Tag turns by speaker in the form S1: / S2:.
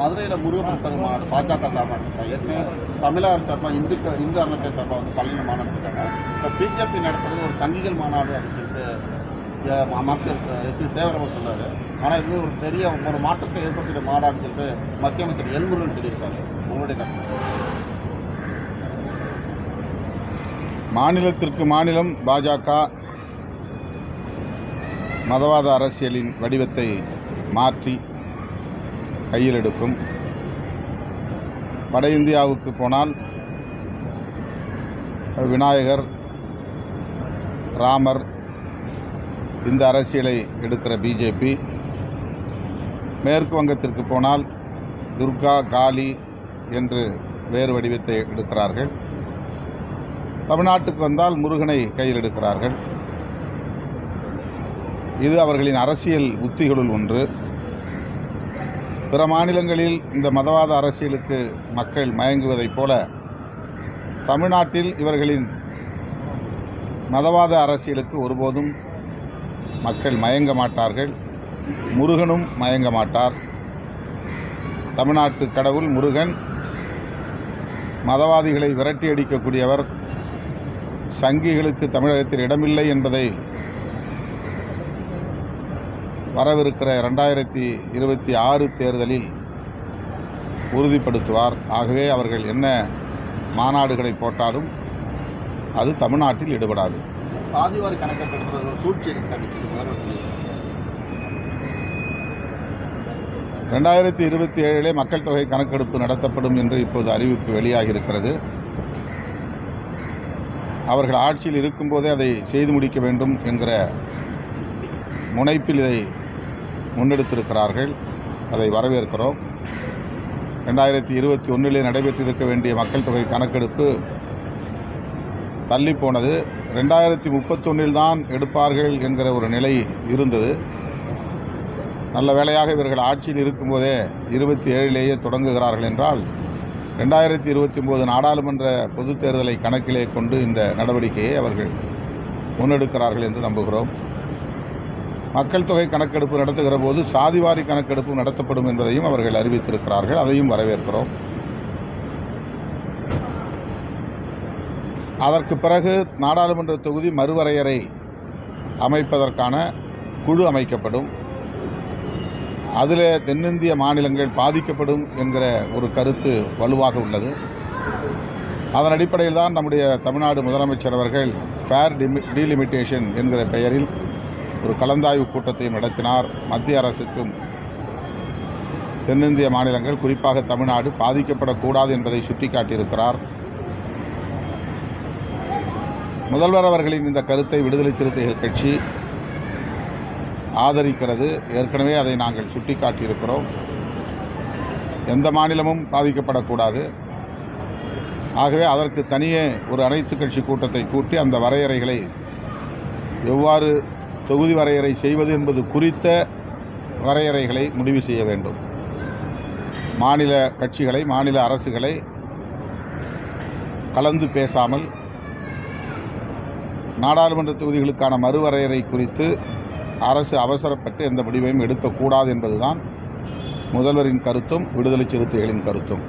S1: மதுரையில் முருகப்பெருத்தர் மாநாடு பாஜக சார்பாக ஏற்கனவே தமிழக சார்பாக இந்து இந்து அரணத்தை சார்பாக வந்து பழனி மாநாடு இருக்காங்க இப்போ பிஜேபி நடத்துறது ஒரு சங்கிகள் மாநாடு அப்படின்னு சொல்லிட்டு அமைச்சர் எஸ். சி சொன்னார். ஆனால் இது ஒரு பெரிய ஒரு மாற்றத்தை ஏற்படுத்திய மாநாடுன்னு சொல்லிட்டு மத்திய அமைச்சர் எல்முருகன் சொல்லியிருக்காரு. உங்களுடைய கருத்து?
S2: மாநிலத்திற்கு மாநிலம் பாஜக மதவாத அரசியலின் வடிவத்தை மாற்றி கையில் எடுக்கும். வட இந்தியாவுக்கு போனால் விநாயகர் ராமர் இந்த அரசியலை எடுக்கிற பிஜேபி. மேற்கு வங்கத்திற்கு போனால் துர்கா காளி என்று வேறு வடிவத்தை எடுக்கிறார்கள். தமிழ்நாட்டுக்கு வந்தால் முருகனை கையில் எடுக்கிறார்கள். இது அவர்களின் அரசியல் உத்திகளுள் ஒன்று. பிற மாநிலங்களில் இந்த மதவாத அரசியலுக்கு மக்கள் மயங்குவதைப் போல தமிழ்நாட்டில் இவர்களின் மதவாத அரசியலுக்கு ஒருபோதும் மக்கள் மயங்க மாட்டார்கள் முருகனும் மயங்க மாட்டார். தமிழ்நாட்டு கடவுள் முருகன் மதவாதிகளை விரட்டி அடிக்கக்கூடியவர் சங்கிகளுக்கு தமிழகத்தில் இடமில்லை என்பதை வரவிருக்கிற ரெண்டாயிரத்தி இருபத்தி ஆறு தேர்தலில் உறுதிப்படுத்துவார். ஆகவே அவர்கள் என்ன மாநாடுகளை போட்டாலும் அது தமிழ்நாட்டில் ஈடுபடாது.
S1: சாதிவாரி சூழ்ச்சி
S2: ரெண்டாயிரத்தி இருபத்தி ஏழிலே மக்கள் தொகை கணக்கெடுப்பு நடத்தப்படும் என்று இப்போது அறிவிப்பு வெளியாகி இருக்கிறது. அவர்கள் ஆட்சியில் இருக்கும்போதே அதை செய்து முடிக்க வேண்டும் என்கிற முனைப்பில் இதை முன்னெடுத்திருக்கிறார்கள். அதை வரவேற்கிறோம். ரெண்டாயிரத்தி இருபத்தி ஒன்றிலே நடைபெற்றிருக்க வேண்டிய மக்கள் தொகை கணக்கெடுப்பு தள்ளி போனது. ரெண்டாயிரத்தி முப்பத்தொன்னில் தான் எடுப்பார்கள் என்கிற ஒரு நிலை இருந்தது. நல்ல வேளையாக இவர்கள் ஆட்சியில் இருக்கும்போதே இருபத்தி ஏழிலேயே தொடங்குகிறார்கள் என்றால் ரெண்டாயிரத்தி இருபத்தி ஒம்போது நாடாளுமன்ற பொதுத் தேர்தலை கணக்கிலே கொண்டு இந்த நடவடிக்கையை அவர்கள் முன்னெடுக்கிறார்கள் என்று நம்புகிறோம். மக்கள் தொகை கணக்கெடுப்பு நடத்துகிற போது சாதிவாரி கணக்கெடுப்பு நடத்தப்படும் என்பதையும் அவர்கள் அறிவித்திருக்கிறார்கள். அதையும் வரவேற்கிறோம். அதற்கு பிறகு நாடாளுமன்ற தொகுதி மறுவரையறை அமைப்பதற்கான குழு அமைக்கப்படும். அதில் தென்னிந்திய மாநிலங்கள் பாதிக்கப்படும் என்கிற ஒரு கருத்து வலுவாக உள்ளது. அதன் அடிப்படையில் தான் நம்முடைய தமிழ்நாடு முதலமைச்சர் அவர்கள் ஃபேர் டிமி டீலிமிட்டேஷன் என்கிற பெயரில் ஒரு கலந்தாய்வு கூட்டத்தையும் நடத்தினார் மத்திய அரசுக்கும் தென்னிந்திய மாநிலங்கள். குறிப்பாக தமிழ்நாடு பாதிக்கப்படக்கூடாது என்பதை சுட்டிக்காட்டியிருக்கிறார். முதல்வர் அவர்களின் இந்த கருத்தை விடுதலை சிறுத்தைகள் கட்சி ஆதரிக்கிறது. ஏற்கனவே அதை நாங்கள் சுட்டிக்காட்டியிருக்கிறோம். எந்த மாநிலமும் பாதிக்கப்படக்கூடாது. ஆகவே அதற்கு தனியே ஒரு அனைத்து கட்சி கூட்டத்தை கூட்டி அந்த வரையறைகளை எவ்வாறு தொகுதி வரையறை செய்வது என்பது குறித்த வரையறைகளை முடிவு செய்ய வேண்டும். மாநில கட்சிகளை மாநில அரசுகளை கலந்து பேசாமல் நாடாளுமன்ற தொகுதிகளுக்கான மறுவரையறை குறித்து அரசு அவசரப்பட்டு எந்த முடிவையும் எடுக்கக்கூடாது என்பதுதான் முதல்வரின் கருத்தும் விடுதலை சிறுத்தைகளின் கருத்தும்.